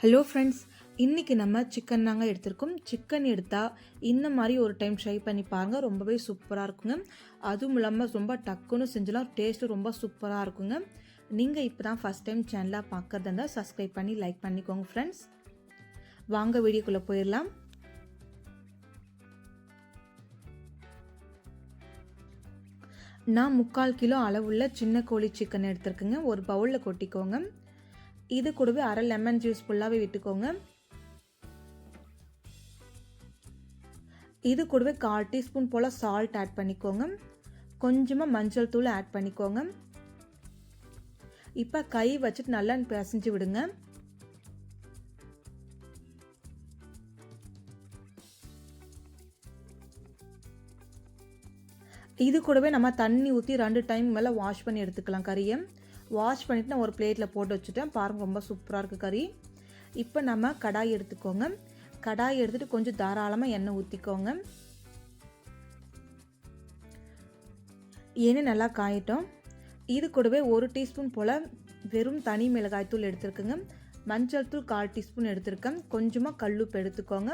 Hello friends இன்றைக்கி நம்ம chicken தாங்க எடுத்திருக்கோம். சிக்கன் எடுத்தால் இந்த மாதிரி ஒரு டைம் ட்ரை பண்ணி பாருங்கள் ரொம்பவே சூப்பராக இருக்குங்க. அதுவும் இல்லாமல் ரொம்ப டக்குன்னு செஞ்சலாம் டேஸ்ட்டு ரொம்ப சூப்பராக இருக்குங்க. நீங்கள் இப்போ தான் ஃபஸ்ட் டைம் சேனலாக பார்க்குறதா இருந்தால் சப்ஸ்கிரைப் பண்ணி லைக் பண்ணிக்கோங்க ஃப்ரெண்ட்ஸ் வாங்க வீடியோக்குள்ளே போயிடலாம். நான் முக்கால் கிலோ அளவுள்ள சின்ன கோழி சிக்கன் எடுத்துருக்குங்க. ஒரு பவுலில் கொட்டிக்கோங்க. இது கூடவே அரை லெமன் ஜூஸ் ஃபுல்லாகவே விட்டுக்கோங்க. இது கூடவே கால் டீஸ்பூன் போல் சால்ட் ஆட் பண்ணிக்கோங்க. கொஞ்சமாக மஞ்சள் தூள் ஆட் பண்ணிக்கோங்க. இப்போ கை வச்சுட்டு நல்லா பிசைஞ்சு விடுங்க. இது கூடவே நம்ம தண்ணி ஊற்றி ரெண்டு டைம் மேலே வாஷ் பண்ணி எடுத்துக்கலாம் கறியை. வாஷ் பண்ணிவிட்டு நான் ஒரு பிளேட்டில் போட்டு வச்சுட்டேன். பாருங்கள் ரொம்ப சூப்பராக இருக்குது கறி. இப்போ நம்ம கடாய் எடுத்துக்கோங்க. கடாய் எடுத்துகிட்டு கொஞ்சம் தாராளமாக எண்ணெய் ஊற்றிக்கோங்க எண்ணெய் நல்லா காயட்டும். இது கூடவே ஒரு டீஸ்பூன் போல் வெறும் தனி மிளகாய் தூள் எடுத்துருக்குங்க. மஞ்சள் தூள் கால் டீஸ்பூன் எடுத்திருக்கேன். கொஞ்சமாக கல்லுப்பு எடுத்துக்கோங்க.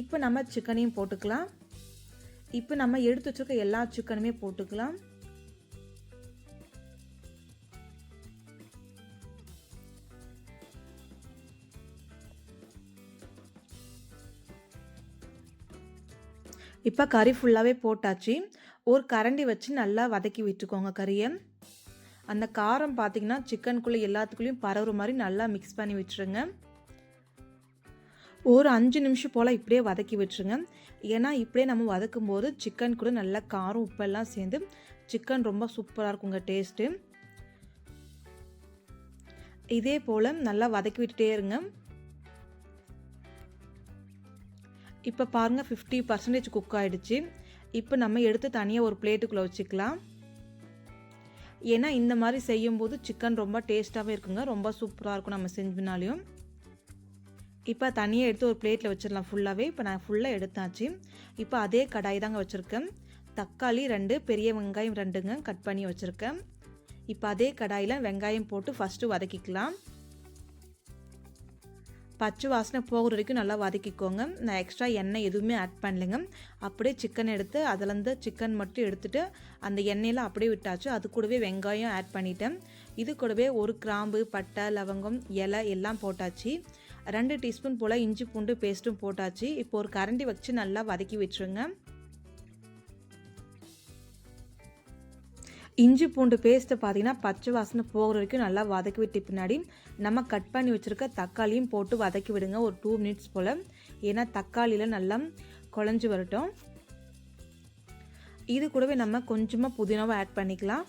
இப்போ நம்ம சிக்கனையும் போட்டுக்கலாம். இப்போ நம்ம எடுத்து வச்சுருக்க எல்லா சிக்கனுமே போட்டுக்கலாம். இப்போ கறி ஃபுல்லாகவே போட்டாச்சு. ஒரு கரண்டி வச்சு நல்லா வதக்கி விட்டுக்கோங்க கறியை. அந்த காரம் பார்த்திங்கன்னா சிக்கனுக்குள்ளே எல்லாத்துக்குள்ளேயும் பரவுற மாதிரி நல்லா மிக்ஸ் பண்ணி விட்டுருங்க. ஒரு அஞ்சு நிமிஷம் போல் இப்படியே வதக்கி விட்டுருங்க. ஏன்னா இப்படியே நம்ம வதக்கும் போது சிக்கன் கூட நல்லா காரம் உப்பெல்லாம் சேர்ந்து சிக்கன் ரொம்ப சூப்பராக இருக்குங்க டேஸ்ட்டு இதே போல் நல்லா வதக்கி விட்டுட்டே இருங்க. இப்போ பாருங்கள் ஃபிஃப்டி பர்சன்டேஜ் குக் ஆகிடுச்சு இப்போ நம்ம எடுத்து தனியாக ஒரு பிளேட்டுக்குள்ளே வச்சுக்கலாம். ஏன்னா இந்த மாதிரி செய்யும்போது சிக்கன் ரொம்ப டேஸ்ட்டாகவே இருக்குங்க. ரொம்ப சூப்பராக இருக்கும் நம்ம செஞ்சினாலையும். இப்போ தனியாக எடுத்து ஒரு பிளேட்டில் வச்சிடலாம் ஃபுல்லாகவே இப்போ நான் ஃபுல்லாக எடுத்தாச்சு. இப்போ அதே கடாய் தாங்க வச்சுருக்கேன். தக்காளி ரெண்டு பெரிய வெங்காயம் ரெண்டுங்க கட் பண்ணி வச்சுருக்கேன். இப்போ அதே கடாயில் வெங்காயம் போட்டு ஃபஸ்ட்டு வதக்கிக்கலாம். பச்சை வாசனை போகிற வரைக்கும் நல்லா வதக்கிக்கோங்க. நான் எக்ஸ்ட்ரா எண்ணெய் எதுவுமே ஆட் பண்ணலைங்க. அப்படியே சிக்கன் எடுத்து அதுலேருந்து சிக்கன் மட்டும் எடுத்துகிட்டு அந்த எண்ணெயில் அப்படியே விட்டாச்சு. அது கூடவே வெங்காயம் ஆட் பண்ணிட்டேன். இது கூடவே ஒரு கிராம்பு பட்டை லவங்கம் இலை எல்லாம் போட்டாச்சு. ரெண்டு டீஸ்பூன் போல் இஞ்சி பூண்டு பேஸ்ட்டும் போட்டாச்சு. இப்போ ஒரு கரண்டி வச்சு நல்லா வதக்கி விட்டுருங்க. இஞ்சி பூண்டு பேஸ்ட்டை பார்த்தீங்கன்னா பச்சை வாசனை போகிற வரைக்கும் நல்லா வதக்கி விட்டு பின்னாடி நம்ம கட் பண்ணி வச்சுருக்க தக்காளியும் போட்டு வதக்கி விடுங்க ஒரு டூ மினிட்ஸ் போல். ஏன்னா தக்காளியில் நல்லா குழஞ்சி வரட்டும். இது கூடவே நம்ம கொஞ்சமாக புதினாவை ஆட் பண்ணிக்கலாம்.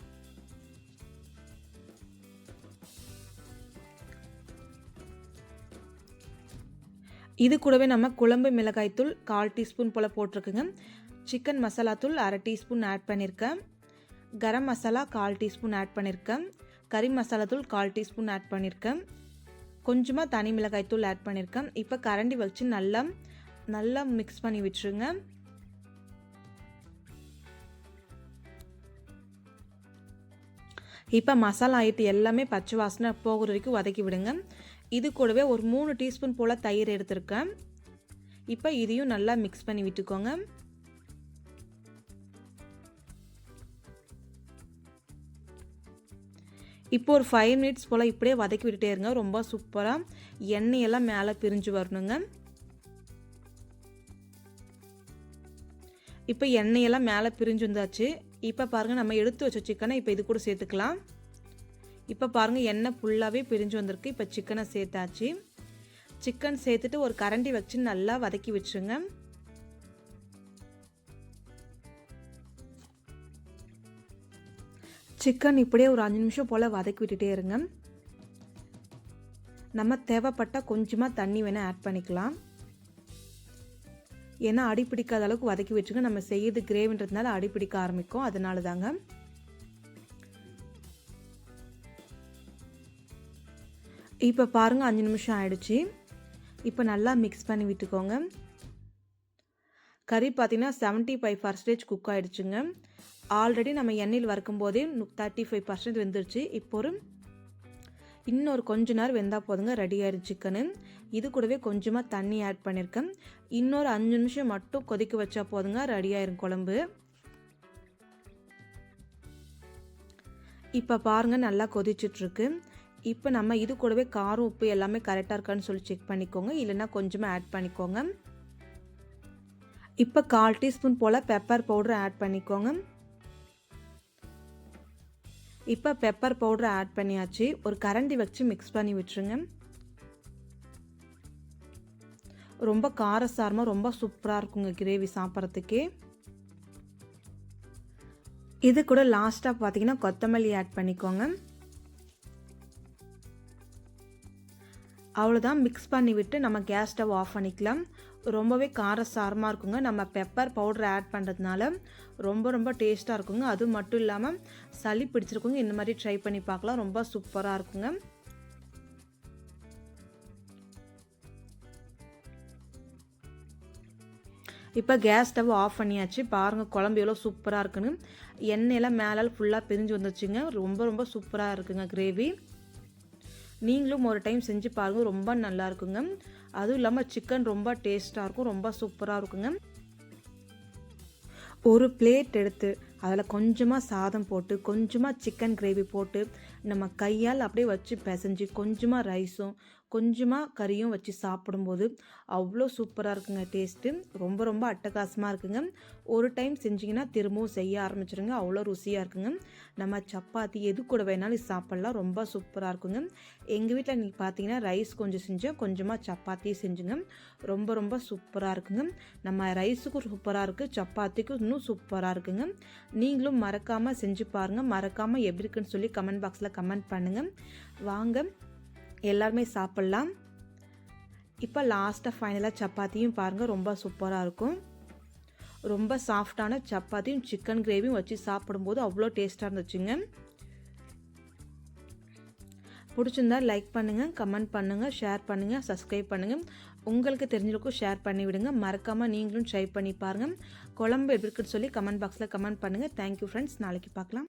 இது கூடவே நம்ம குழம்பு மிளகாய்த்தூள் கால் டீஸ்பூன் போல் போட்டிருக்குங்க. சிக்கன் மசாலா தூள் அரை டீஸ்பூன் ஆட் பண்ணியிருக்கேன் கரம் மசாலா கால் டீஸ்பூன் ஆட் பண்ணியிருக்கேன் கறி மசாலா தூள் கால் டீஸ்பூன் ஆட் பண்ணியிருக்கேன் கொஞ்சமாக தனி மிளகாய் தூள் ஆட் பண்ணியிருக்கேன் இப்போ கரண்டி வச்சு நல்லா நல்லா மிக்ஸ் பண்ணி விட்டுருங்க. இப்போ மசாலா ஐட்டம் எல்லாமே பச்சை வாசனை போகிற வரைக்கும் வதக்கி விடுங்க. இது கூடவே ஒரு மூணு டீஸ்பூன் போல் தயிர் எடுத்திருக்கேன். இப்போ இதையும் நல்லா மிக்ஸ் பண்ணி விட்டுக்கோங்க. இப்போ ஒரு ஃபைவ் மினிட்ஸ் போல் இப்படியே வதக்கி விட்டுட்டே இருங்க. ரொம்ப சூப்பராக எண்ணெயெல்லாம் மேலே பிரிஞ்சு வரணுங்க. இப்போ எண்ணெயெல்லாம் மேலே பிரிஞ்சு வந்தாச்சு. இப்போ பாருங்கள் நம்ம எடுத்து வச்ச சிக்கனை இப்போ இது கூட சேர்த்துக்கலாம். இப்போ பாருங்கள் எண்ணெய் ஃபுல்லாகவே பிரிஞ்சு வந்திருக்கு. இப்போ சிக்கனை சேர்த்தாச்சு. சிக்கன் சேர்த்துட்டு ஒரு கரண்டி வச்சு நல்லா வதக்கி வச்சுருங்க. சிக்கன் இப்படியே ஒரு அஞ்சு நிமிஷம் போல் வதக்கி விட்டுட்டே இருங்க. நம்ம தேவைப்பட்டால் கொஞ்சமாக தண்ணி வேணால் ஆட் பண்ணிக்கலாம். ஏன்னா அடி பிடிக்காத அளவுக்கு வதக்கி வச்சுங்க. நம்ம செய்யறது கிரேவின்றதுனால அடி பிடிக்க ஆரம்பிக்கும். அதனால தாங்க இப்போ பாருங்கள் அஞ்சு நிமிஷம் ஆயிடுச்சு. இப்போ நல்லா மிக்ஸ் பண்ணி விட்டுக்கோங்க. கறி பார்த்தீங்கன்னா செவன்ட்டி ஃபைவ் பர்சன்டேஜ் குக் ஆகிடுச்சுங்க ஆல்ரெடி நம்ம எண்ணெயில் வறுக்கும் போதே தேர்ட்டி ஃபைவ் பர்சன்ட் வெந்துருச்சு. இப்போ ஒரு இன்னொரு கொஞ்ச நேரம் வெந்தால் போதுங்க. ரெடி ஆயிடும் சிக்கனு இது கூடவே கொஞ்சமாக தண்ணி ஆட் பண்ணியிருக்கேன் இன்னொரு அஞ்சு நிமிஷம் மட்டும் கொதிக்க வச்சா போதுங்க. ரெடி ஆயிரும் குழம்பு. இப்போ பாருங்கள் நல்லா கொதிச்சிட்ருக்கு. இப்போ நம்ம இது கூடவே காரம் உப்பு எல்லாமே கரெக்டாக இருக்கான்னு சொல்லி செக் பண்ணிக்கோங்க. இல்லைன்னா கொஞ்சமாக ஆட் பண்ணிக்கோங்க. இப்போ கால் டீஸ்பூன் போல் பெப்பர் பவுடர் ஆட் பண்ணிக்கோங்க. இப்போ பெப்பர் பவுடர் ஆட் பண்ணியாச்சு. ஒரு கரண்டி வச்சு மிக்ஸ் பண்ணி விட்டுருங்க. ரொம்ப காரசாரமாக ரொம்ப சூப்பராக இருக்குங்க கிரேவி சாப்பிட்றதுக்கே. இது கூட லாஸ்ட்டாக பார்த்தீங்கன்னா கொத்தமல்லி ஆட் பண்ணிக்கோங்க. அவ்வளோதான் மிக்ஸ் பண்ணி விட்டு நம்ம கேஸ் ஸ்டவ் ஆஃப் பண்ணிக்கலாம். ரொம்பவே காரசாரமாக இருக்குங்க. நம்ம பெப்பர் பவுடர் ஆட் பண்ணுறதுனால ரொம்ப ரொம்ப டேஸ்ட்டாக இருக்குங்க. அது மட்டும் இல்லாமல் சளி பிடிச்சிருக்குங்க. இந்த மாதிரி ட்ரை பண்ணி பார்க்கலாம். ரொம்ப சூப்பராக இருக்குங்க. இப்போ கேஸ் ஸ்டவ் ஆஃப் பண்ணியாச்சு. பாருங்கள் குழம்பு எவ்வளோ சூப்பராக இருக்குன்னு. எண்ணெயெல்லாம் மேலால் ஃபுல்லாக பிரிஞ்சு வந்துச்சுங்க ரொம்ப ரொம்ப சூப்பராக இருக்குங்க கிரேவி நீங்களும் ஒரு டைம் செஞ்சு பாருங்கள் ரொம்ப நல்லா இருக்குங்க அதுவும் இல்லாமல் சிக்கன் ரொம்ப டேஸ்ட்டாக இருக்கும் ரொம்ப சூப்பராக இருக்குங்க. ஒரு பிளேட் எடுத்து அதில் கொஞ்சமாக சாதம் போட்டு கொஞ்சமாக சிக்கன் கிரேவி போட்டு நம்ம கையால் அப்படியே வச்சு பிசைஞ்சு கொஞ்சமாக ரைஸும் கொஞ்சமாக கறியும் வச்சு சாப்பிடும்போது அவ்வளோ சூப்பராக இருக்குங்க டேஸ்ட்டு. ரொம்ப ரொம்ப அட்டகாசமாக இருக்குங்க. ஒரு டைம் செஞ்சிங்கன்னா திரும்பவும் செய்ய ஆரம்பிச்சிருங்க. அவ்வளோ ருசியாக இருக்குங்க. நம்ம சப்பாத்தி எது கூட வேணாலும் சாப்பிட்லாம். ரொம்ப சூப்பராக இருக்குங்க. எங்கள் வீட்டில் நீங்கள் பார்த்தீங்கன்னா ரைஸ் கொஞ்சம் செஞ்சேன். கொஞ்சமாக சப்பாத்தி செஞ்சுங்க. ரொம்ப ரொம்ப சூப்பராக இருக்குங்க. நம்ம ரைஸுக்கும் சூப்பராக இருக்குது சப்பாத்திக்கும் இன்னும் சூப்பராக இருக்குங்க. நீங்களும் மறக்காமல் செஞ்சு பாருங்கள் மறக்காமல் எப்படி இருக்குன்னு சொல்லி கமெண்ட் பாக்ஸில் கமெண்ட் பண்ணுங்கள் வாங்க. எல்லாருமே சாப்பிட்லாம். இப்போ லாஸ்ட்டாக ஃபைனலாக சப்பாத்தியும் பாருங்கள் ரொம்ப சூப்பராக இருக்கும். ரொம்ப சாஃப்டான சப்பாத்தியும் சிக்கன் கிரேவியும் வச்சு சாப்பிடும்போது அவ்வளோ டேஸ்ட்டாக இருந்துச்சுங்க. பிடிச்சிருந்தா லைக் பண்ணுங்கள் கமெண்ட் பண்ணுங்கள் ஷேர் பண்ணுங்கள் சப்ஸ்கிரைப் பண்ணுங்கள் உங்களுக்கு தெரிஞ்சிருக்கும் ஷேர் பண்ணி விடுங்க. மறக்காமல் நீங்களும் ட்ரை பண்ணி பாருங்கள் குழம்பு எப்படி இருக்குன்னு சொல்லி கமெண்ட் பாக்ஸில் கமெண்ட் பண்ணுங்கள் தேங்க்யூ ஃப்ரெண்ட்ஸ் நாளைக்கு பார்க்கலாம்.